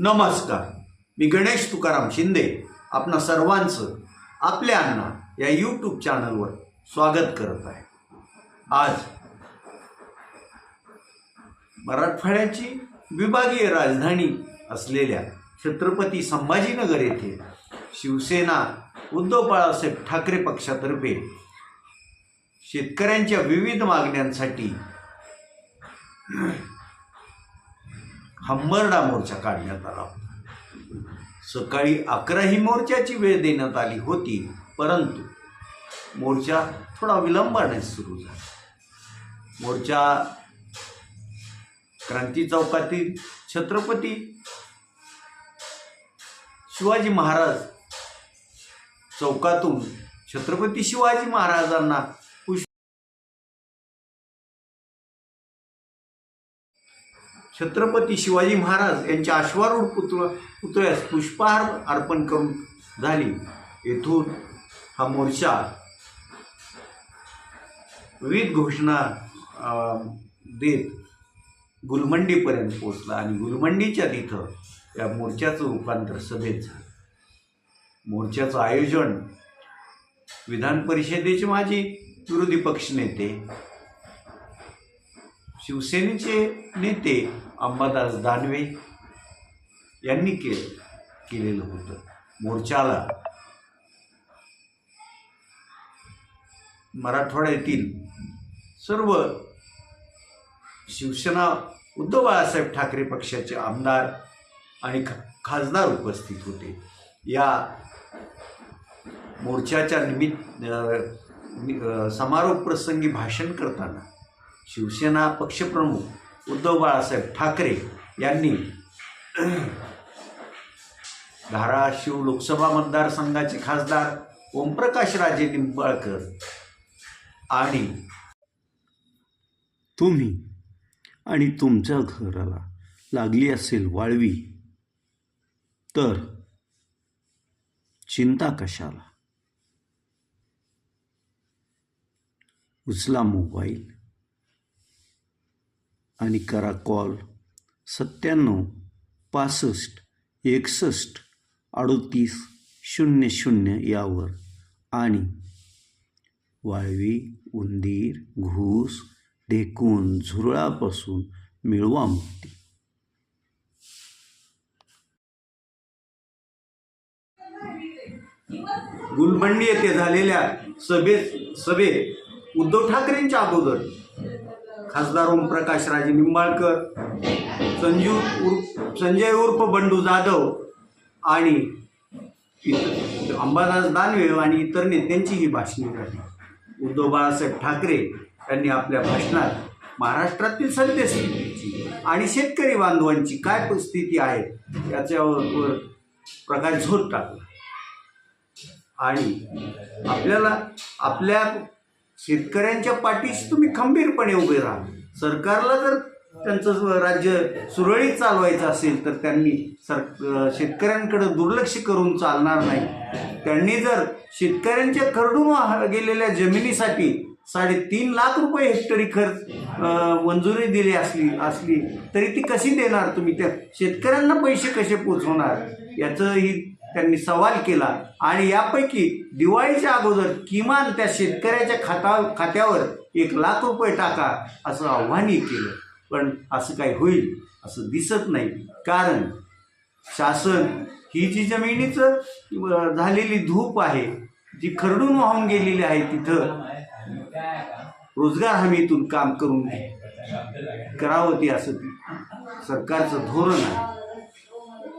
नमस्कार. मी गणेश तुकाराम शिंदे. आपणा सर्वांचं आपल्या अण्णा या यूट्यूब चॅनलवर स्वागत करत आहे. आज मराठवाड्याची विभागीय राजधानी असलेल्या छत्रपती संभाजीनगर येथे शिवसेना उद्धव बाळासाहेब ठाकरे पक्षातर्फे शेतकऱ्यांच्या विविध मागण्यांसाठी हंबरडा मोर्चा काढण्यात आला होता. सकाळी अकरा ही मोर्चाची वेळ देण्यात आली होती परंतु मोर्चा थोडा विलंबाने सुरू झाला. मोर्चा क्रांती चौकातील छत्रपती शिवाजी महाराज चौकातून छत्रपती शिवाजी महाराजांना छत्रपती शिवाजी महाराज यांच्या अश्वारूढ पुतळ पुतळ्यास पुष्पहार अर्पण करून झाली. येथून हा मोर्चा विविध घोषणा देत गुलमंडीपर्यंत पोचला आणि गुलमंडीच्या तिथं या मोर्चाचं रूपांतर सभेत झालं. मोर्चाचं आयोजन विधान परिषदेचे माजी विरोधी पक्षनेते शिवसेनेचे नेते अंबादास दानवे यांनी के केलेलं होतं मोर्चाला. मराठवाड्यातील सर्व शिवसेना उद्धव बाळासाहेब ठाकरे पक्षाचे आमदार आणि खासदार उपस्थित होते. या मोर्चाच्या निमित्त समारोप प्रसंगी भाषण करताना शिवसेना पक्षप्रमुख उद्धव बाळासाहेब ठाकरे यांनी धाराशिव लोकसभा मतदारसंघाचे खासदार ओमप्रकाश राजे निंबाळकर आणि तुम्ही आणि तुमच्या घराला लागली असेल वाळवी तर चिंता कशाला? उचला मोबाईल. आणि करा कॉल. सत्त्याण्णव पासष्ट एकसष्ट अडोतीस शून्य शून्य यावर. आणि वाळवी उंदीर घूस ढेकून झुरळापासून मिळवा मुक्ती. गुलमंडी येथे झालेल्या सभेत सभेत उद्धव ठाकरेंच्या अगोदर खासदार ओमप्रकाश राजे निंबाळकर संजू उर्फ संजय उर्फ बंडू जाधव आणि इतर अंबादास दानवे आणि इतर नेत्यांची ही भाषणे झाली. उद्धव बाळासाहेब ठाकरे यांनी आपल्या भाषणात महाराष्ट्रातील सद्यस्थितीची आणि शेतकरी बांधवांची काय परिस्थिती आहे याच्यावर प्रकाश झोत टाकला. आणि आपल्याला आपल्या शेतकऱ्यांच्या पाठीशी तुम्ही खंबीरपणे उभे राहा. सरकारला जर त्यांचं राज्य सुरळीत चालवायचं असेल तर त्यांनी सर शेतकऱ्यांकडे दुर्लक्ष करून चालणार नाही. त्यांनी जर शेतकऱ्यांच्या खरडून गेलेल्या जमिनीसाठी साडेतीन लाख रुपये हेक्टरी खर्च मंजुरी दिली असली असली तरी ती कशी देणार तुम्ही? त्या शेतकऱ्यांना पैसे कसे पोचवणार? याचं ही त्यांनी सवाल केला आणि यापैकी दिवाळीच्या अगोदर किमान त्या शेतकऱ्याच्या खाता खात्यावर एक लाख रुपये टाका असं आव्हानही केलं. पण असं काही होईल असं दिसत नाही. कारण शासन ही जी जमिनीचं झालेली धूप आहे जी खरडून वाहून गेलेली आहे तिथं रोजगार हमीतून काम करून करावं ती असं सरकारचं धोरण आहे.